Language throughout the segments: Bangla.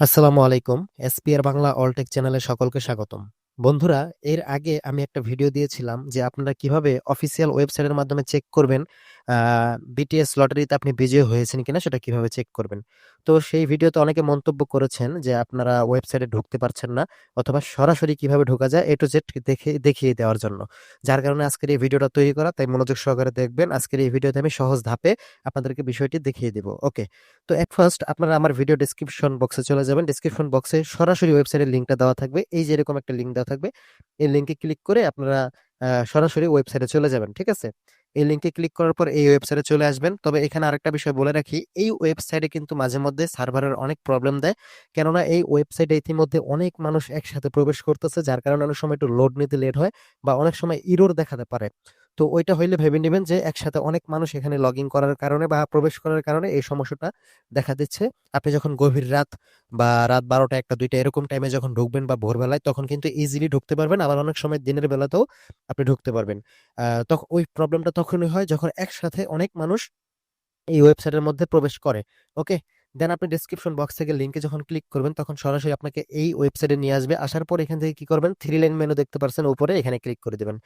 আসসালামু আলাইকুম, এসপিআর বাংলা অলটেক চ্যানেলে সকলকে স্বাগতম। বন্ধুরা, এর আগে আমি একটা ভিডিও দিয়েছিলাম যে আপনারা কীভাবে অফিসিয়াল ওয়েবসাইটের মাধ্যমে চেক করবেন বিটিএস লটারিতে আপনি বিজয়ী হয়েছেন কিনা সেটা কীভাবে চেক করবেন? তো সেই ভিডিওতে অনেকে মন্তব্য করেছেন যে আপনারা ওয়েবসাইটে ঢুকতে পারছেন না অথবা সরাসরি কীভাবে ঢোকা যায় এ টু জেড দেখে, দেখিয়ে দেওয়ার জন্য। যার কারণে আজকের এই ভিডিওটা তৈরি করা, তাই মনোযোগ সহকারে দেখবেন। আজকের এই ভিডিওতে আমি সহজ ধাপে আপনাদেরকে বিষয়টি দেখিয়ে দিব। ওকে, তো এট ফার্স্ট আপনারা আমার ভিডিও ডিসক্রিপশন বক্সে চলে যাবেন। ডিসক্রিপশন বক্সে সরাসরি ওয়েবসাইটের লিঙ্কটা দেওয়া থাকবে। এই যে এরকম একটা লিঙ্ক দেওয়া থাকবে, এই লিঙ্কে ক্লিক করে আপনারা সরাসরি ওয়েবসাইটে চলে যাবেন, ঠিক আছে? এই লিঙ্কে ক্লিক করার পর এই ওয়েবসাইটে চলে আসবেন। তবে এখানে আরেকটা বিষয় বলে রাখি, এই ওয়েবসাইটে কিন্তু মাঝে মধ্যে সার্ভারের অনেক প্রবলেম দেয়। কেননা এই ওয়েবসাইটে ইতিমধ্যে অনেক মানুষ একসাথে প্রবেশ করতেছে, যার কারণে অনেক সময় একটু লোড নিতে লেট হয় বা অনেক সময় ইরোর দেখাতে পারে। তো ওইটা হইলে ভেবে নেবেন যে একসাথে অনেক মানুষ এখানে লগ ইন করার কারণে বা প্রবেশ করার কারণে এই সমস্যাটা দেখা দিচ্ছে। আপনি যখন গভীর রাত বা রাত বারোটা, একটা, দুইটা এরকম টাইমে যখন ঢুকবেন বা ভোরবেলায়, তখন কিন্তু ইজিলি ঢুকতে পারবেন। আবার অনেক সময় দিনের বেলাতেও আপনি ঢুকতে পারবেন। তখন ওই প্রবলেমটা তখনই হয় যখন একসাথে অনেক মানুষ এই ওয়েবসাইটের মধ্যে প্রবেশ করে ওকে দেন আপনি ডিসক্রিপশন বক্স থেকে লিঙ্কে যখন ক্লিক করবেন, তখন সরাসরি আপনাকে এই ওয়েবসাইটে নিয়ে আসবে। আসার পর এখান থেকে কি করবেন? থ্রি লাইন মেনু দেখতে পারছেন, উপরে এখানে ক্লিক করে দেবেন।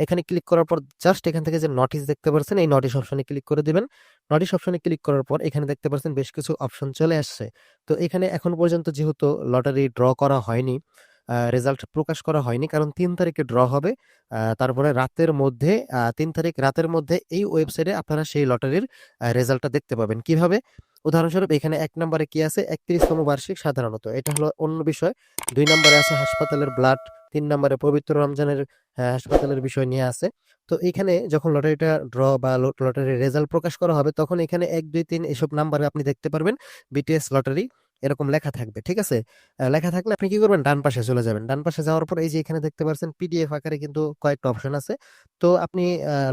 এখানে ক্লিক করার পর জাস্ট এখান থেকে যে নোটিশ দেখতে পারছেন, এই নোটিশ অপশনে ক্লিক করে দিবেন। নোটিশ অপশনে ক্লিক করার পর এখানে দেখতে পারছেন বেশ কিছু অপশন চলে আসছে। তো এখানে এখন পর্যন্ত যেহেতু লটারি ড্র করা হয়নি রেজাল্ট প্রকাশ করা হয়নি, কারণ তিন তারিখে ড্র হবে। তারপরে রাতের মধ্যে তিন তারিখ রাতের মধ্যে এই ওয়েবসাইটে আপনারা সেই লটারির রেজাল্টটা দেখতে পাবেন। কীভাবে? উদাহরণস্বরূপ এখানে এক নম্বরে কি আছে? একত্রিশতম বার্ষিক সাধারণত। এটা হলো অন্য বিষয়। দুই নম্বরে আছে হাসপাতালের ব্লাড তিন নম্বরে পবিত্র রমজানের হাসপাতালের বিষয় নিয়ে আছে। তো এখানে যখন লটারিটা ড্র বা লটারির রেজাল্ট প্রকাশ করা হবে, তখন এখানে এক, দুই, তিন এসব নাম্বারে আপনি দেখতে পারবেন। বিটিএস লটারি এরকম লেখা থাকবে, ঠিক আছে? লেখা থাকলে আপনি কি করবেন? ডান পাশে চলে যাবেন। ডান পাশে যাওয়ার পর এই যে এখানে দেখতে পাচ্ছেন পিডিএফ আকারে কিন্তু কয়েকটা অপশন আছে। তো আপনি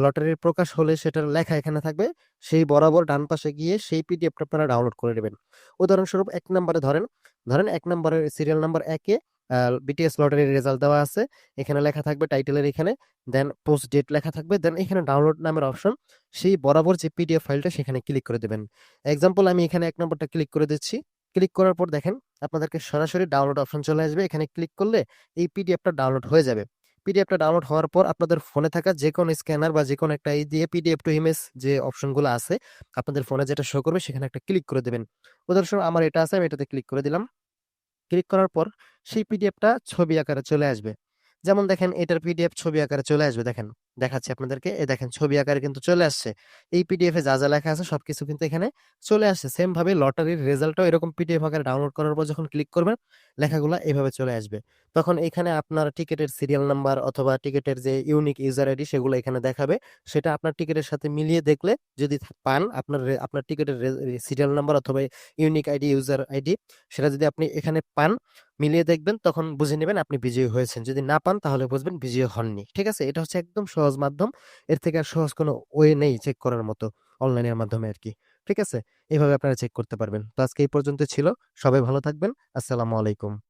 লটারির প্রকাশ হলে সেটার লেখা এখানে থাকবে। সেই বরাবর ডান পাশে গিয়ে সেই পিডিএফটা আপনারা ডাউনলোড করে নেবেন। উদাহরণস্বরূপ এক নম্বরে ধরেন ধরেন এক নম্বরের সিরিয়াল নাম্বার একে বিটিএস লটারির রেজাল্ট দেওয়া আছে। এখানে লেখা থাকবে টাইটেলের এখানে দেন পোস্ট ডেট লেখা থাকবে দেন এখানে ডাউনলোড নামের অপশন সেই বরাবর যে পিডিএফ ফাইলটা সেখানে ক্লিক করে দেবেন। এক্সাম্পল আমি এখানে এক নম্বরটা ক্লিক করে দিচ্ছি। ক্লিক করার পর দেখেন আপনাদেরকে সরাসরি ডাউনলোড অপশন চলে আসবে। এখানে ক্লিক করলে এই পিডিএফটা ডাউনলোড হয়ে যাবে। পিডিএফটা ডাউনলোড হওয়ার পর আপনাদের ফোনে থাকা যে কোনো স্ক্যানার বা যে কোনো একটা এই দিয়ে পিডিএফ টু ইমেজ যে অপশনগুলো আছে, আপনাদের ফোনে যেটা শো করবে সেখানে একটা ক্লিক করে দেবেন। উদাহরণস্বরূপ আমার এটা আছে, আমি এটাতে ক্লিক করে দিলাম। ক্লিক করার পর সেই পিডিএফটা ছবি আকারে চলে আসবে। যেমন দেখেন এটার পিডিএফ ছবি আকারে চলে আসবে, দেখেন। দেখাচ্ছি আপনাদেরকে। এ দেখেন, ছবি আকারে কিন্তু চলে আসছে। এই পিডিএফ এ যা যা লেখা আছে, সবকিছু কিন্তু এখানে চলে আসছে। সেম ভাবে লটারির রেজাল্টও এরকম পিডিএফ আকারে ডাউনলোড করার পর যখন ক্লিক করবেন, লেখাগুলো এভাবে চলে আসবে। তখন এখানে আপনার টিকিটের সিরিয়াল নাম্বার অথবা টিকিটের যে ইউনিক ইউজার আইডি সেগুলো এখানে দেখাবে। সেটা আপনার টিকিটের সাথে মিলিয়ে দেখলে যদি পান আপনার আপনার টিকিটের সিরিয়াল নাম্বার অথবা ইউনিক আইডি ইউজার আইডি সেটা যদি আপনি এখানে পান মিলিয়ে দেখবেন, তখন বুঝে নেবেন আপনি বিজয়ী হয়েছেন। যদি না পান, তাহলে বুঝবেন বিজয়ী হননি। ঠিক আছে? এটা হচ্ছে একদম সহজ মাধ্যম। এর থেকে আর সহজ কোনো ওয়ে নেই চেক করার মতো অনলাইনের মাধ্যমে আর কি ঠিক আছে? এভাবে আপনারা চেক করতে পারবেন। তো আজকে এই পর্যন্ত ছিল। সবাই ভালো থাকবেন। আসসালামু আলাইকুম।